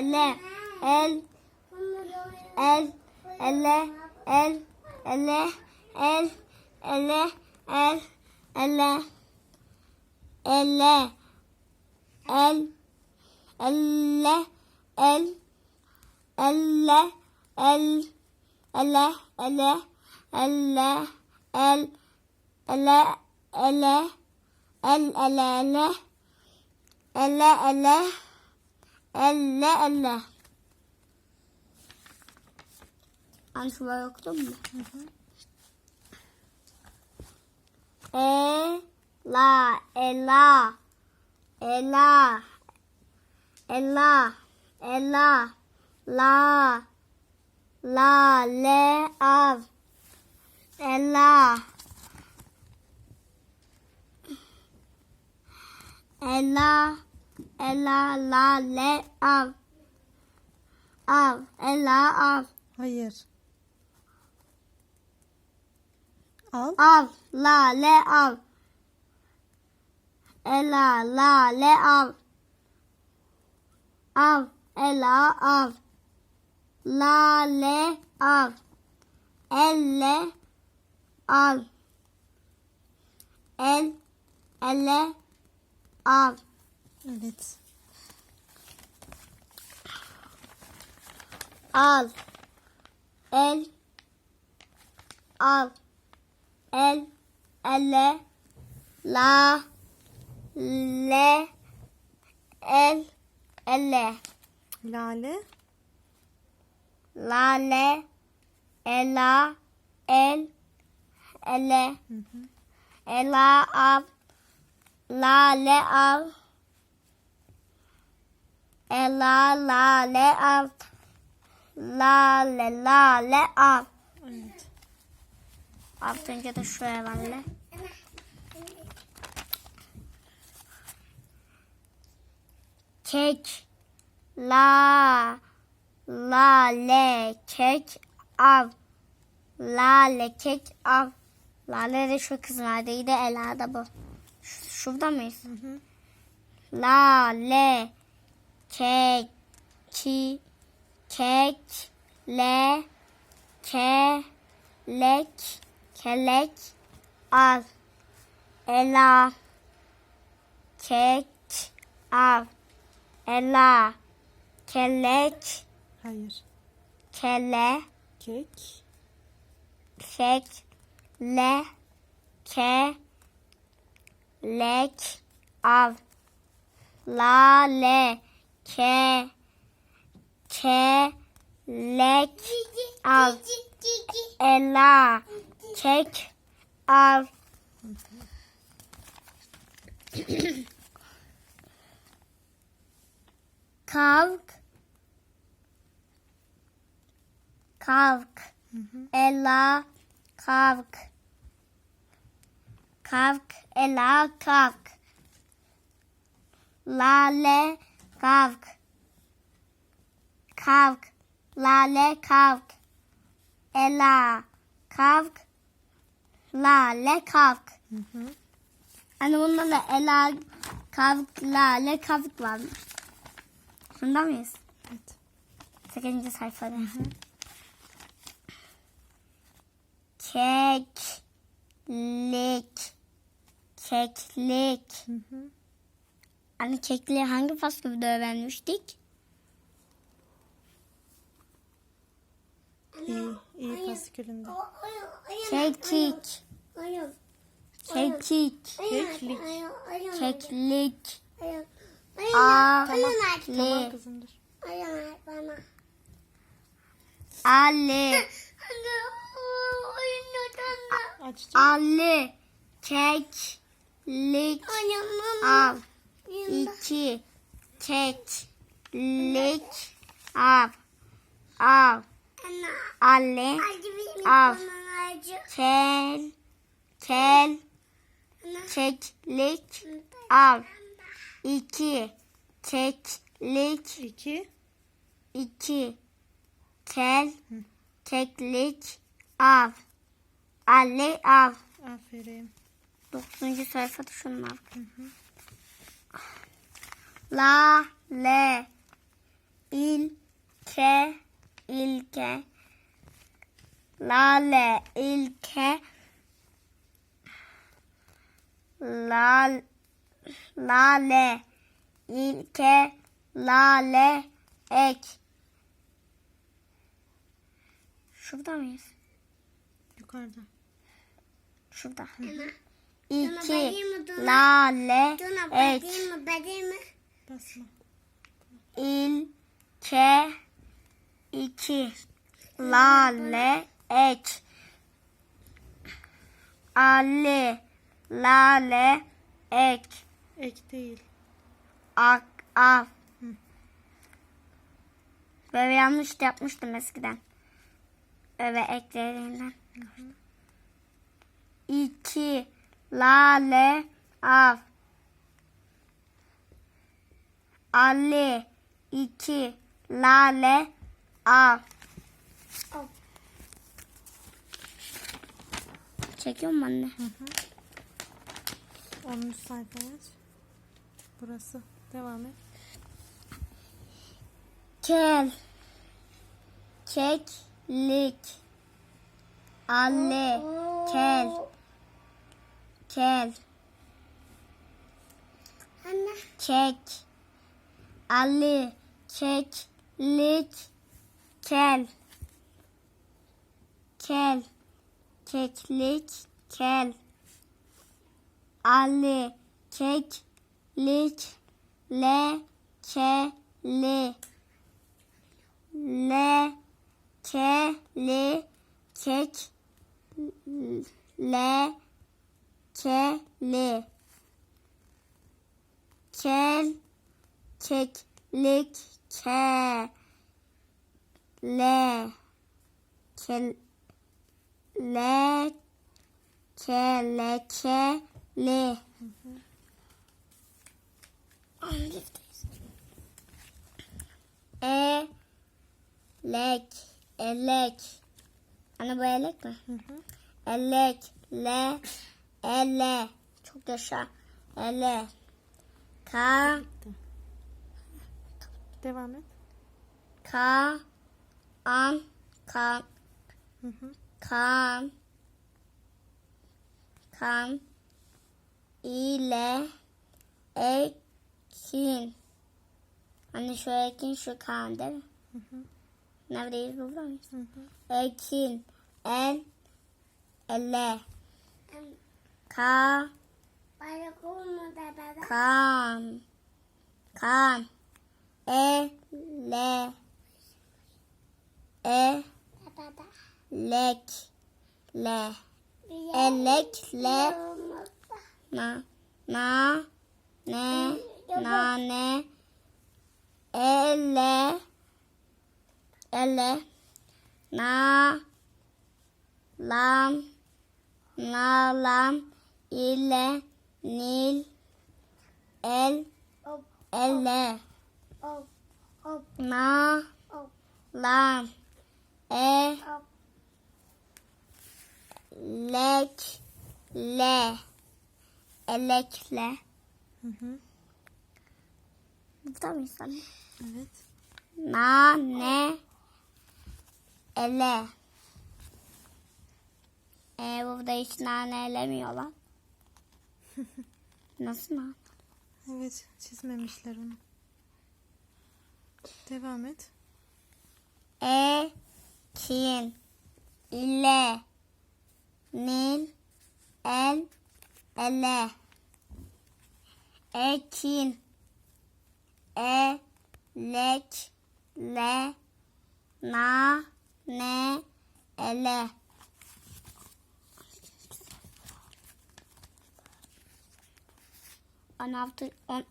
ele el el ele el ele el ele el ele elle el elle el elle el ele ele elle el ele ele el ele ele ele ele elle elle Hani şunlar yoktu mu? Hı hı. E la ela ela ela ela la la le av. Ela ela ela la le av. Av ela av. Hayır. Al. av la le av. Ela la le av. Av ela av lale al. Elle al. El ele al. Evet. Al. El al. El ele la le el ele. Lale lale, ela, el, ele, hı hı. ela av, lale av, ela lale av, lale lale av. Evet. Artınca da şuraya benle. Kek, la, La le kek av. La le kek av. Lale de şu kız neredeydi? Ela da bu. Şurada mıyız? Hı hı. La le kek ki kek le ke lek kelek av ela kek av ela kelek Hayır. kele. Kek. kek. Le. Ke. Lek. Av. La. Le. Ke. Ke. Lek. Av. Ela. Kek. Av. Kalk kalk Hı hı. Ela kalk. Kalk Ela kalk. Lale kalk. Kalk. Lale kalk. Ela kalk. Lale kalk. Hı hı. Hani bunda da Ela kalk, Lale kalk var. Şunda mıyız? Evet. 8. sayfada. Keklik. Keklik. Hı hı. Hani kekliği hangi faskülde öğrenmiştik? İyi. İyi fasikülünde. Kekik. Kekik. Keklik. Keklik. Tamam. A. Tamam Li. kızım dur. Ali. Açacağım. Ali. Keklik. Al. İki. Keklik. Al. Al. Ali. Al. Kel. Kel. Keklik. Al. İki. Keklik. İki. iki kel, keklik, av. Ali, av. Aferin. 9. sayfada şunlar. La, le, ilke, ilke. Lale, ilke. Lal, lale, ilke, lale, ek. Şurada mıyız? Yukarıda. Şurada. bakayım İki, lale? Basma. ilke iki. Lale ek ali lale ek. Ek değil. ak af böyle yanlış da yapmıştım eskiden. Öve eklerinden iki lale af Ali iki lale av. Av. Çekiyor mu anne? 10. sayfaya aç. Burası. Devam et. Kel. Keklik. Ali. Kel. Kel. Anne. Kek. Ali. Keklik. Kel. Kel. Keklik. Kel. Ali. Keklik. Le. Keli. Le. Keli. Kek. Le. Keli. Kel. Keklik. Ke. Le. Kel. Le. Kelekeli. E. Lek. Elek. Anne bu elek mi? Hı hı. Elek. Le. Ele. Çok yaşa. Ele. Ka. Devam et. Ka. An. Kan. Hı hı. Kan. Kan. ile ekin. Hani şu ekin şu kan değil mi? Hı hı. Neredeyiz burada mıyız? Ekin. El. Ele. Ka. Bayrak olmadı baba. Kan. Kan. E. Le. E. Baba. Lek. Le. Elek. Le. na na ne na ne ele ele na lam na lam ile nil el ele na lam e lek le elekle Hı hı. Burada mıyız anne? Evet. Nane ele. Ee, burada hiç nane elemiyorlar. Nasıl nane? Evet. Çizmemişler onu. Devam et. Ekin ile nil el ele ekin elek le na ne ele on after on,